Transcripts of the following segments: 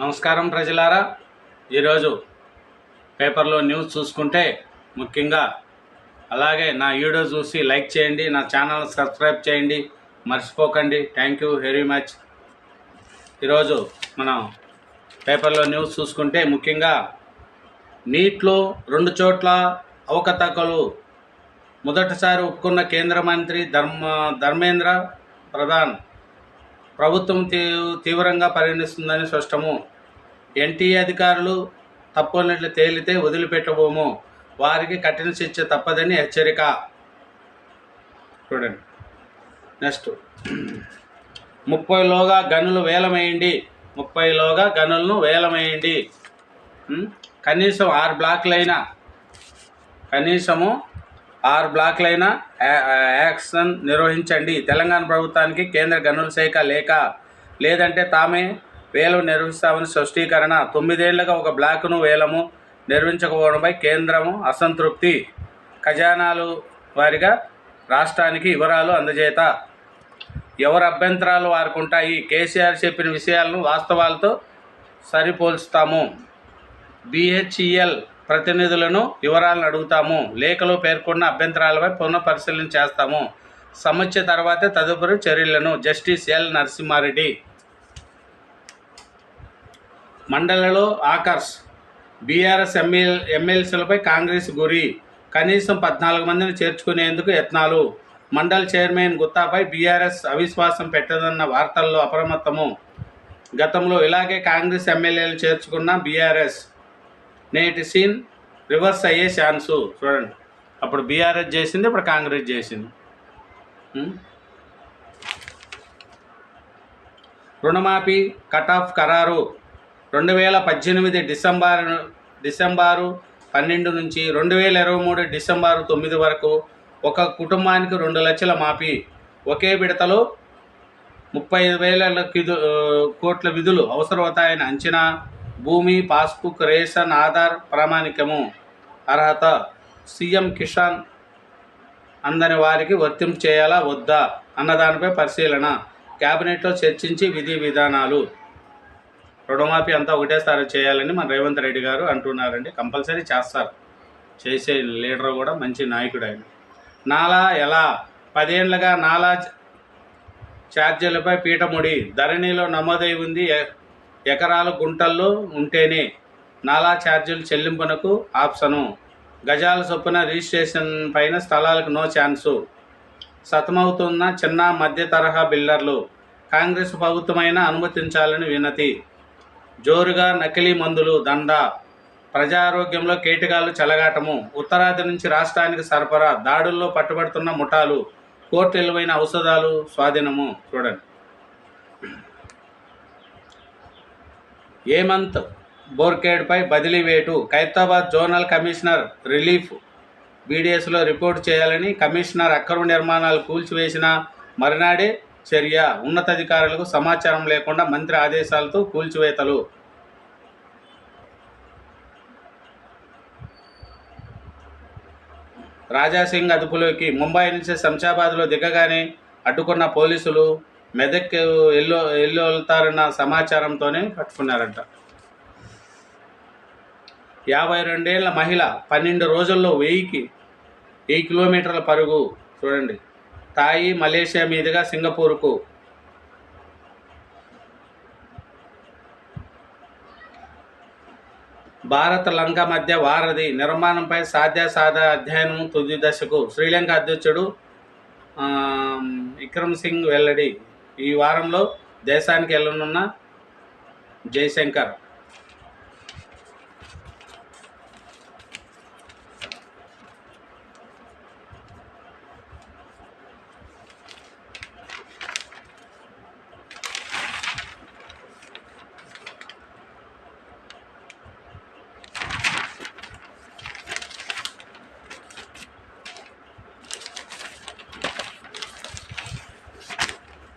నమస్కారం ప్రజలారా. ఈరోజు పేపర్లో న్యూస్ చూసుకుంటే ముఖ్యంగా అలాగే నా వీడియో చూసి లైక్ చేయండి నా ఛానల్ సబ్స్క్రైబ్ చేయండి మర్చిపోకండి. Thank you very much. ఈరోజు మనం పేపర్లో న్యూస్ చూసుకుంటే ముఖ్యంగా నీట్లో రెండు చోట్ల అవకతవకలు. మొదటిసారి ఒప్పుకున్న కేంద్ర మంత్రి ధర్మ ధర్మేంద్ర ప్రధాన్ ప్రభుత్వం తీ తీవ్రంగా పరిగణిస్తుందని స్పష్టము. ఎన్టీఏ అధికారులు తప్పనట్లు తేలితే వదిలిపెట్టబోము. వారికి కఠిన శిక్ష తప్పదని హెచ్చరిక. చూడండి. నెక్స్ట్. ముప్పైలోగా గనులు వేలమేయండి. ముప్పైలోగా గనులను వేలమేయండి. కనీసం ఆరు బ్లాక్లైనా కనీసము ఆరు బ్లాక్లైన యా- యాక్షన్ నిర్వహించండి. తెలంగాణ ప్రభుత్వానికి కేంద్ర గనుల శాఖ లేక లేదంటే తామే వేలం నిర్వహిస్తామని స్పష్టీకరణ. తొమ్మిదేళ్ళుగా ఒక బ్లాక్ను వేలము నిర్వహించకపోవడంపై కేంద్రము అసంతృప్తి. ఖజానాలు వారిగా రాష్ట్రానికి వివరాలు అందజేత. ఎవరు అభ్యంతరాలు వారికి ఉంటాయి కేసీఆర్ చెప్పిన విషయాలను వాస్తవాలతో సరిపోల్చుతాము. బిహెచ్ఈఎల్ ప్రతినిధులను వివరాలను అడుగుతాము. లేఖలో పేర్కొన్న అభ్యంతరాలపై పునః పరిశీలన చేస్తాము. సమస్య తర్వాతే తదుపరి చర్యలను జస్టిస్ ఎల్. నరసింహారెడ్డి. మండలలో ఆకర్ష్ బీఆర్ఎస్ ఎమ్మెల్ ఎమ్మెల్సీలపై కాంగ్రెస్ గురి. కనీసం పద్నాలుగు మందిని చేర్చుకునేందుకు యత్నాలు. మండల్ చైర్మన్ గుత్తాపై బీఆర్ఎస్ అవిశ్వాసం పెట్టదన్న వార్తల్లో అప్రమత్తము. గతంలో ఇలాగే కాంగ్రెస్ ఎమ్మెల్యేలు చేర్చుకున్న బీఆర్ఎస్ నేటి సీన్ రివర్స్ అయ్యే ఛాన్సు. చూడండి. అప్పుడు బీఆర్ఎస్ చేసింది ఇప్పుడు కాంగ్రెస్ చేసింది. రుణమాఫీ కట్ ఆఫ్ ఖరారు. రెండు వేల పద్దెనిమిది డిసెంబర్ డిసెంబరు పన్నెండు నుంచి రెండు వేల ఇరవై మూడు డిసెంబరు తొమ్మిది వరకు ఒక కుటుంబానికి రెండు లక్షల మాఫీ. ఒకే విడతలో ముప్పై ఐదు వేల కిదు కోట్ల విధులు అవసరమవుతాయని అంచనా భూమి పాస్బుక్ రేషన్ ఆధార్ ప్రామాణికము. అర్హత సీఎం కిసాన్ అందని వారికి వర్తింపు చేయాలా వద్దా అన్న దానిపై పరిశీలన. క్యాబినెట్లో చర్చించి విధి విధానాలు. రుణమాఫీ అంతా ఒకటేసారి చేయాలని మన రేవంత్ రెడ్డి గారు అంటున్నారండి. కంపల్సరీ చేస్తారు. చేసే లీడర్ కూడా మంచి నాయకుడు ఆయన. నాలా ఎలా? పదేళ్ళుగా నాలా ఛార్జీలపై పీఠముడి. ధరణిలో నమోదై ఉంది ఎకరాల గుంటల్లో ఉంటేనే నాలా ఛార్జీలు చెల్లింపునకు ఆప్షను. గజాల చొప్పున రిజిస్ట్రేషన్ పైన స్థలాలకు నో ఛాన్సు. సతమవుతున్న చిన్న మధ్య తరహా బిల్డర్లు కాంగ్రెస్ ప్రభుత్వమైన అనుమతించాలని వినతి. జోరుగా నకిలీ మందులు దండ ప్రజారోగ్యంలో కేటగాలు చెలగాటము ఉత్తరాది నుంచి రాష్ట్రానికి సరఫరా దాడుల్లో పట్టుబడుతున్న ముఠాలు కోర్టు విలువైన ఔషధాలు స్వాధీనము. చూడండి. ఏమంత్ బోర్కేడ్పై బదిలీ వేటు. ఖైరతాబాద్ జోనల్ కమిషనర్ రిలీఫ్ బీడీఎస్లో రిపోర్ట్ చేయాలని కమిషనర్ అక్రమ నిర్మాణాలు కూల్చివేసిన మరునాడే చర్య. ఉన్నతాధికారులకు సమాచారం లేకుండా మంత్రి ఆదేశాలతో కూల్చివేతలు. రాజాసింగ్ అదుపులోకి. ముంబై నుంచి శంషాబాద్లో దిగగానే అడ్డుకున్న పోలీసులు మెదక్ ఎల్లో ఎల్లు వెళ్తారన్న సమాచారంతోనే పట్టుకున్నారంట యాభై రెండేళ్ళ మహిళ పన్నెండు రోజుల్లో వెయ్యికి వెయ్యి కిలోమీటర్ల పరుగు చూడండి తాయి మలేషియా మీదుగా సింగపూర్కు. భారత్ లంక మధ్య వారధి నిర్మాణంపై సాధ్యాసాధ అధ్యయనం తుది దశకు శ్రీలంక అధ్యక్షుడు విక్రమ్ సింగ్ వెల్లడి ఈ వారంలో దేశానికి వెళ్ళనున్న జయశంకర్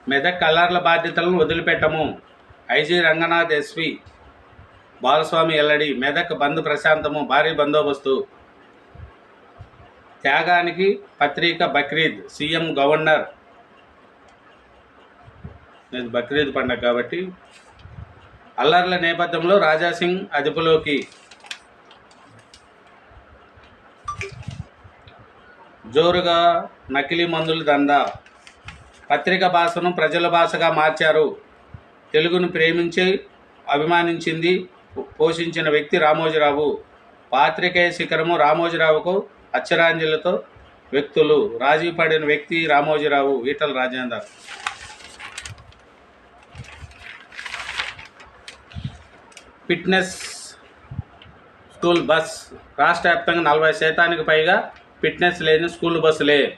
మెదక్ కల్లార్ల బాధ్యతలను వదిలిపెట్టము. ఐజీ రంగనాథ్ ఎస్వి బాలస్వామి ఎల్లడి మెదక్ బంద్ ప్రశాంతము భారీ బందోబస్తు. త్యాగానికి పత్రిక బక్రీద్ సీఎం గవర్నర్. ఇది బక్రీద్ పండగ కాబట్టి. అల్లర్ల నేపథ్యంలో రాజాసింగ్ అదుపులోకి. జోరుగా నకిలీ మందులు దందా. పత్రిక భాషను ప్రజల భాషగా మార్చారు. తెలుగును ప్రేమించి అభిమానించింది పోషించిన వ్యక్తి రామోజీరావు. పాత్రికేయ శిఖరము రామోజీరావుకు అక్షరాంజలితో వ్యక్తులు. రాజీ పడిన వ్యక్తి Ramojirao Etela Rajender. Fitness school bus రాష్ట్ర వ్యాప్తంగా నలభై శాతానికి పైగా ఫిట్నెస్ లేని స్కూల్ బస్సులే.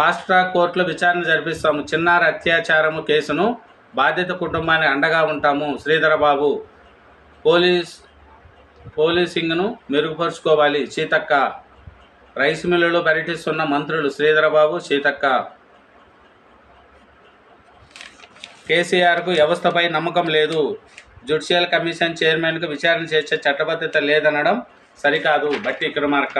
ఫాస్ట్ ట్రాక్ కోర్టులో విచారణ జరిపిస్తాము. చిన్నారి అత్యాచారము కేసును బాధిత కుటుంబాన్ని అండగా ఉంటాము. శ్రీధరబాబు పోలీస్ పోలీసింగ్ను మెరుగుపరుచుకోవాలి. సీతక్క రైస్ మిల్లులో పర్యటిస్తున్న మంత్రులు శ్రీధరబాబు సీతక్క కేసీఆర్కు వ్యవస్థపై నమ్మకం లేదు. జ్యుడిషియల్ కమిషన్ చైర్మన్కు విచారణ చేసే చట్టబద్ధత లేదనడం సరికాదు. బట్టి విక్రమార్క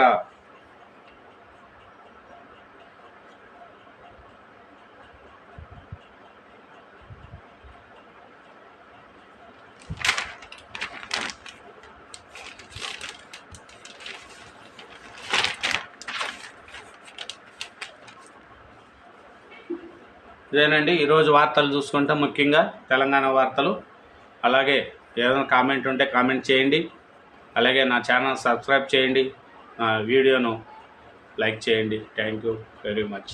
ఇదేనండి ఈరోజు వార్తలు చూసుకుంటే ముఖ్యంగా తెలంగాణ వార్తలు. అలాగే ఏదైనా కామెంట్ ఉంటే కామెంట్ చేయండి. అలాగే నా ఛానల్ సబ్స్క్రైబ్ చేయండి. నా వీడియోను లైక్ చేయండి. Thank you very much.